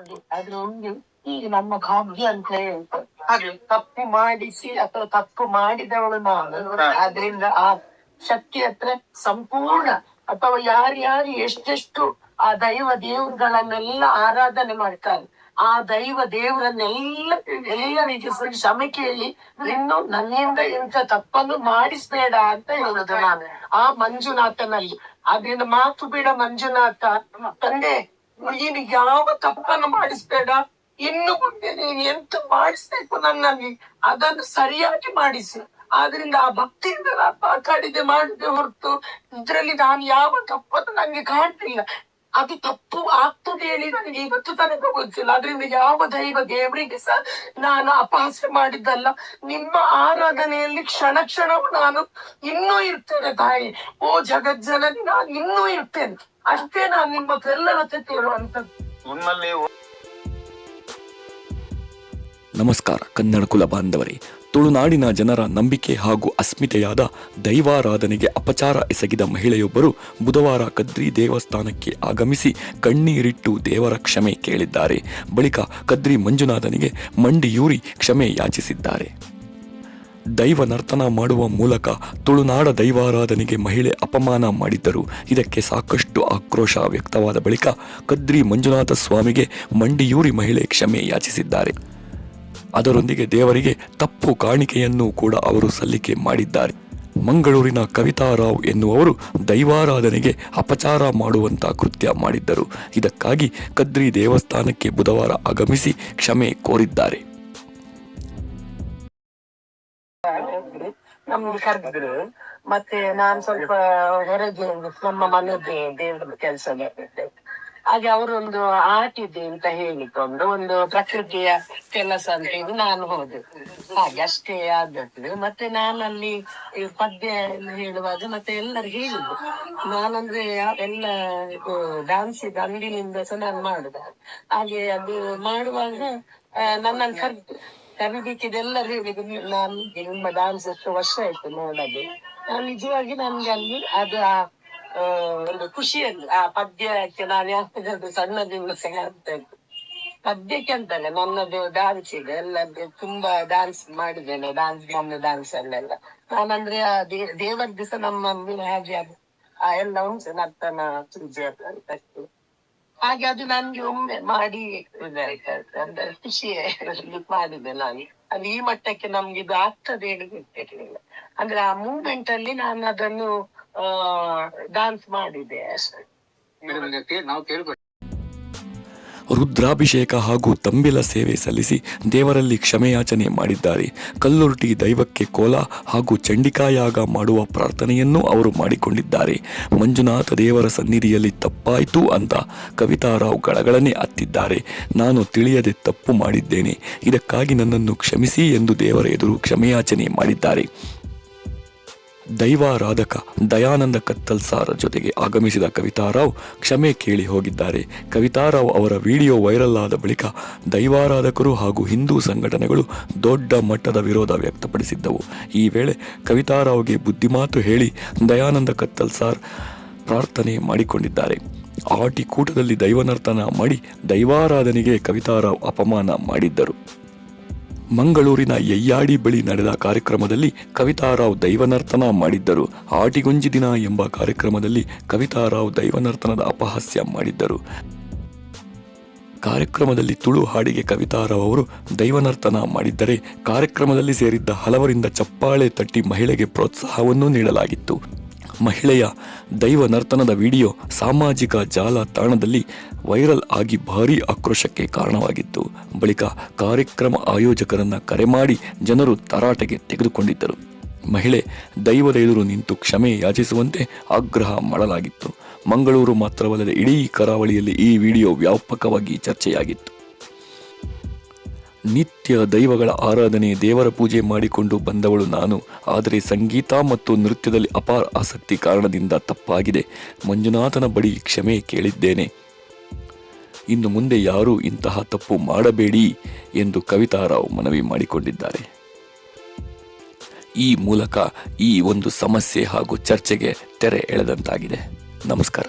ಒಂದು ಅದ್ರ ಒಂದು ಈಗ ನಮ್ಮ ಭಾಗ್ಯ ಅಂತ ಹೇಳ್ತಾರೆ ತಪ್ಪು ಮಾಡಿಸಿ ಅಥವಾ ತಪ್ಪು ಮಾಡಿದವಳು ನಾನು ಆದ್ರಿಂದ ಆ ಶಕ್ತಿ ಹತ್ರ ಸಂಪೂರ್ಣ, ಅಥವಾ ಯಾರ್ಯಾರು ಎಷ್ಟೆಷ್ಟು ಆ ದೈವ ದೇವರುಗಳನ್ನೆಲ್ಲ ಆರಾಧನೆ ಮಾಡ್ತಾರೆ, ಆ ದೈವ ದೇವರನ್ನೆಲ್ಲ ಎಲ್ಲರಿಗೆ ಸಹ ಕ್ಷಮೆ ಕೇಳಿ, ಇನ್ನು ನನ್ನಿಂದ ಇಂಥ ತಪ್ಪನ್ನು ಮಾಡಿಸ್ಬೇಡ ಅಂತ ಹೇಳುದು ನಾನು. ಆ ಮಂಜುನಾಥನಲ್ಲಿ. ಅದರಿಂದ ಮಾತು ಬೇಡ ಮಂಜುನಾಥ. ತಂದೆ ನೀನು ಯಾವ ತಪ್ಪನ್ನು ಮಾಡಿಸ್ಬೇಡ. ಇನ್ನು ಮುಂದೆ ನೀನು ಎಂತ ಮಾಡಿಸ್ಬೇಕು ನನ್ನಲ್ಲಿ, ಅದನ್ನು ಸರಿಯಾಗಿ ಮಾಡಿಸು. ಆದ್ರಿಂದ ಆ ಭಕ್ತಿಯಿಂದ ನಾನು ಮಾತಾಡಿದೆ ಮಾಡಿದೆ ಹೊರತು. ಇದ್ರಲ್ಲಿ ನಾನು ಯಾವ ತಪ್ಪನ್ನು ನಂಗೆ ಕಾಣ್ತಿಲ್ಲ ಅದು ತಪ್ಪು ಆಗ್ತದೆ ಹೇಳಿ ನನಗೆ ಇವತ್ತು ತನಕ ಗೊತ್ತಿಲ್ಲ. ಅದರಿಂದ ಯಾವ ದೈವ ದೇವರಿಗೆ ಸಹ ನಾನು ಅಪಹಾಸ್ಯ ಮಾಡಿದ್ದಲ್ಲ. ನಿಮ್ಮ ಆರಾಧನೆಯಲ್ಲಿ ಕ್ಷಣ ಕ್ಷಣವು ನಾನು ಇನ್ನೂ ಇರ್ತೇನೆ ತಾಯಿ. ಓ ಜಗಜ್ಜನನಿ ನಾನು ಇನ್ನೂ ಇರ್ತೇನೆ. ಅಷ್ಟೇ ನಾನು ನಿಮ್ಮ ಬೆಲ್ಲರತೆ ಹೇಳುವಂತದ್ದು ನಿಮ್ಮಲ್ಲಿ ನಮಸ್ಕಾರ ಕನ್ನಡ ಕುಲ ಬಾಂಧವರೇ. ತುಳುನಾಡಿನ ಜನರ ನಂಬಿಕೆ ಹಾಗೂ ಅಸ್ಮಿತೆಯಾದ ದೈವಾರಾಧನೆಗೆ ಅಪಚಾರ ಎಸಗಿದ ಮಹಿಳೆಯೊಬ್ಬರು ಬುಧವಾರ ಕದ್ರಿ ದೇವಸ್ಥಾನಕ್ಕೆ ಆಗಮಿಸಿ ಕಣ್ಣೀರಿಟ್ಟು ದೇವರ ಕ್ಷಮೆ ಕೇಳಿದ್ದಾರೆ. ಬಳಿಕ ಕದ್ರಿ ಮಂಜುನಾಥನಿಗೆ ಮಂಡಿಯೂರಿ ಕ್ಷಮೆ ಯಾಚಿಸಿದ್ದಾರೆ. ದೈವ ನರ್ತನ ಮಾಡುವ ಮೂಲಕ ತುಳುನಾಡ ದೈವಾರಾಧನೆಗೆ ಮಹಿಳೆ ಅಪಮಾನ ಮಾಡಿದ್ದರು. ಇದಕ್ಕೆ ಸಾಕಷ್ಟು ಆಕ್ರೋಶ ವ್ಯಕ್ತವಾದ ಬಳಿಕ ಕದ್ರಿ ಮಂಜುನಾಥ ಸ್ವಾಮಿಗೆ ಮಂಡಿಯೂರಿ ಮಹಿಳೆ ಕ್ಷಮೆ ಯಾಚಿಸಿದ್ದಾರೆ. ಅದರೊಂದಿಗೆ ದೇವರಿಗೆ ತಪ್ಪು ಕಾಣಿಕೆಯನ್ನು ಕೂಡ ಅವರು ಸಲ್ಲಿಕೆ ಮಾಡಿದ್ದಾರೆ. ಮಂಗಳೂರಿನ ಕವಿತಾ ರಾವ್ ಎನ್ನುವರು ದೈವಾರಾಧನೆಗೆ ಅಪಚಾರ ಮಾಡುವಂತ ಕೃತ್ಯ ಮಾಡಿದ್ದರು. ಇದಕ್ಕಾಗಿ ಕದ್ರಿ ದೇವಸ್ಥಾನಕ್ಕೆ ಬುಧವಾರ ಆಗಮಿಸಿ ಕ್ಷಮೆ ಕೋರಿದ್ದಾರೆ. ನಮ್ಗೆ ಕರೆದಿದ್ರು. ಮತ್ತೆ ನಾನ್ ಸ್ವಲ್ಪ ಹೊರಗೆ ನಮ್ಮ ಮನೆಯದ್ದೇ ದೇವರ ಕೆಲಸ ಹಾಗೆ ಅವರೊಂದು ಆರ್ಟ್ ಇದೆ ಅಂತ ಹೇಳಿಕೊಂಡು ಒಂದು ಪ್ರಕೃತಿಯ ಕೆಲಸ ಅಂತ ಇದು ನಾನು ಹೋದೆ. ಹಾಗೆ ಅಷ್ಟೇ ಆದದ್ದು. ಮತ್ತೆ ನಾನಲ್ಲಿ ಪದ್ಯ ಹೇಳುವಾಗ ಮತ್ತೆ ಎಲ್ಲರು ಹೇಳಿದ್ರು ನಾನಂದ್ರೆ ಎಲ್ಲ ಡಾನ್ಸ್ ಅಂದಿನಿಂದ ಸಹ ನಾನು ಮಾಡುದ. ಹಾಗೆ ಅದು ಮಾಡುವಾಗ ನನ್ನನ್ನು ಕರ್ ಕರಿಬೇಕಿದೆಲ್ಲರೂ ಹೇಳಿದ್ರು. ನಾನು, ನಿಮ್ಮ ಡಾನ್ಸ್ ಎಷ್ಟು ವರ್ಷ ಆಯ್ತು ನೋಡೋದು. ನಿಜವಾಗಿ ನನ್ಗೆ ಅಲ್ಲಿ ಅದು ಒಂದು ಖುಷಿಯಲ್ಲಿ ಆ ಪದ್ಯಕ್ಕೆ ನಾನು ಯಾಕಂದ್ರೆ ಸಣ್ಣದಿಂದ ಸೇರ್ತಾ ಇತ್ತು ಪದ್ಯಕ್ಕೆ ಅಂತಲ್ಲ ನನ್ನದು ಡಾನ್ಸ್ ಇದೆ ಎಲ್ಲದ್ದು ತುಂಬಾ ಡಾನ್ಸ್ ಮಾಡಿದ್ದೇನೆ ಡಾನ್ಸ್ ನಮ್ಮ ಡಾನ್ಸ್ ಅಲ್ಲೆಲ್ಲ ನಾನಂದ್ರೆ ಆ ದೇ- ದೇವರ ದಿವಸ ನಮ್ಮಲ್ಲಿ ಹಾಗೆ ಅದು, ಆ ಎಲ್ಲ ಉಂಟು, ನರ್ತನ ಪೂಜೆ ಅಂತ. ಹಾಗೆ ಅದು ನನ್ಗೆ ಒಮ್ಮೆ ಮಾಡಿ. ಅಂದ್ರೆ ಖುಷಿ ಮಾಡಿದೆ ನಾನು ಅಲ್ಲಿ ಈ ಮಟ್ಟಕ್ಕೆ ನಮ್ಗೆ ಇದು ಆಗ್ತದೆ ಹೇಳಿ ಗೊತ್ತಿರ್ಲಿಲ್ಲ ಅಂದ್ರೆ ಆ ಮೂಮೆಂಟ್ ಅಲ್ಲಿ ನಾನು ಅದನ್ನು ಡಾನ್ಸ್ ಮಾಡಿದೆ ನಾವು ಕೇಳ್ಬೇಕು ರುದ್ರಾಭಿಷೇಕ ಹಾಗೂ ತಂಬಿಲ ಸೇವೆ ಸಲ್ಲಿಸಿ ದೇವರಲ್ಲಿ ಕ್ಷಮೆಯಾಚನೆ ಮಾಡಿದ್ದಾರೆ. ಕಲ್ಲುರ್ಟಿ ದೈವಕ್ಕೆ ಕೋಲ ಹಾಗೂ ಚಂಡಿಕಾಯಾಗ ಮಾಡುವ ಪ್ರಾರ್ಥನೆಯನ್ನು ಅವರು ಮಾಡಿಕೊಂಡಿದ್ದಾರೆ. ಮಂಜುನಾಥ ದೇವರ ಸನ್ನಿಧಿಯಲ್ಲಿ ತಪ್ಪಾಯಿತು ಅಂತ ಕವಿತಾರಾವ್ ಗಳಗಳನೆ ಅತ್ತಿದ್ದಾರೆ. ನಾನು ತಿಳಿಯದೆ ತಪ್ಪು ಮಾಡಿದ್ದೇನೆ. ಇದಕ್ಕಾಗಿ ನನ್ನನ್ನು ಕ್ಷಮಿಸಿ ಎಂದು ದೇವರ ಎದುರು ಕ್ಷಮೆಯಾಚನೆ ಮಾಡಿದ್ದಾರೆ. ದೈವಾರಾಧಕ ದಯಾನಂದ ಕತ್ತಲ್ಸಾರ ಜೊತೆಗೆ ಆಗಮಿಸಿದ ಕವಿತಾರಾವ್ ಕ್ಷಮೆ ಕೇಳಿ ಹೋಗಿದ್ದಾರೆ. ಕವಿತಾರಾವ್ ಅವರ ವಿಡಿಯೋ ವೈರಲ್ ಆದ ಬಳಿಕ ದೈವಾರಾಧಕರು ಹಾಗೂ ಹಿಂದೂ ಸಂಘಟನೆಗಳು ದೊಡ್ಡ ಮಟ್ಟದ ವಿರೋಧ ವ್ಯಕ್ತಪಡಿಸಿದ್ದವು. ಈ ವೇಳೆ ಕವಿತಾರಾವ್ಗೆ ಬುದ್ಧಿಮಾತು ಹೇಳಿ ದಯಾನಂದ ಕತ್ತಲ್ಸಾರ್ ಪ್ರಾರ್ಥನೆ ಮಾಡಿಕೊಂಡಿದ್ದಾರೆ. ಆಟಿ ಕೂಟದಲ್ಲಿ ದೈವನರ್ತನ ಮಾಡಿ ದೈವಾರಾಧನೆಗೆ ಕವಿತಾರಾವ್ ಅಪಮಾನ ಮಾಡಿದ್ದರು. ಮಂಗಳೂರಿನ ಯಯ್ಯಾಡಿ ಬಳಿ ನಡೆದ ಕಾರ್ಯಕ್ರಮದಲ್ಲಿ ಕವಿತಾರಾವ್ ದೈವನರ್ತನ ಮಾಡಿದ್ದರು. ಆಟಿಗೊಂಜಿ ದಿನ ಎಂಬ ಕಾರ್ಯಕ್ರಮದಲ್ಲಿ ಕವಿತಾರಾವ್ ದೈವನರ್ತನದ ಅಪಹಾಸ್ಯ ಮಾಡಿದ್ದರು. ಕಾರ್ಯಕ್ರಮದಲ್ಲಿ ತುಳು ಹಾಡಿಗೆ ಕವಿತಾರಾವ್ ಅವರು ದೈವನರ್ತನ ಮಾಡಿದ್ದರೆ ಕಾರ್ಯಕ್ರಮದಲ್ಲಿ ಸೇರಿದ್ದ ಹಲವರಿಂದ ಚಪ್ಪಾಳೆ ತಟ್ಟಿ ಮಹಿಳೆಗೆ ಪ್ರೋತ್ಸಾಹವನ್ನೂ ನೀಡಲಾಗಿತ್ತು. ಮಹಿಳೆಯ ದೈವ ನರ್ತನದ ವಿಡಿಯೋ ಸಾಮಾಜಿಕ ಜಾಲತಾಣದಲ್ಲಿ ವೈರಲ್ ಆಗಿ ಭಾರೀ ಆಕ್ರೋಶಕ್ಕೆ ಕಾರಣವಾಗಿತ್ತು. ಬಳಿಕ ಕಾರ್ಯಕ್ರಮ ಆಯೋಜಕರನ್ನ ಕರೆ ಮಾಡಿ ಜನರು ತರಾಟೆಗೆ ತೆಗೆದುಕೊಂಡಿದ್ದರು. ಮಹಿಳೆ ದೈವದ ಎದುರು ನಿಂತು ಕ್ಷಮೆ ಯಾಚಿಸುವಂತೆ ಆಗ್ರಹ ಮಾಡಲಾಗಿತ್ತು. ಮಂಗಳೂರು ಮಾತ್ರವಲ್ಲದೆ ಇಡೀ ಕರಾವಳಿಯಲ್ಲಿ ಈ ವಿಡಿಯೋ ವ್ಯಾಪಕವಾಗಿ ಚರ್ಚೆಯಾಗಿತ್ತು. ನಿತ್ಯ ದೈವಗಳ ಆರಾಧನೆ ದೇವರ ಪೂಜೆ ಮಾಡಿಕೊಂಡು ಬಂದವಳು ನಾನು. ಆದರೆ ಸಂಗೀತ ಮತ್ತು ನೃತ್ಯದಲ್ಲಿ ಅಪಾರ ಆಸಕ್ತಿ ಕಾರಣದಿಂದ ತಪ್ಪಾಗಿದೆ. ಮಂಜುನಾಥನ ಬಳಿ ಕ್ಷಮೆ ಕೇಳಿದ್ದೇನೆ. ಇನ್ನು ಮುಂದೆ ಯಾರೂ ಇಂತಹ ತಪ್ಪು ಮಾಡಬೇಡಿ ಎಂದು ಕವಿತಾ ರಾವ್ ಮನವಿ ಮಾಡಿಕೊಂಡಿದ್ದಾರೆ. ಈ ಮೂಲಕ ಈ ಒಂದು ಸಮಸ್ಯೆ ಹಾಗೂ ಚರ್ಚೆಗೆ ತೆರೆ ಎಳೆದಂತಾಗಿದೆ. ನಮಸ್ಕಾರ.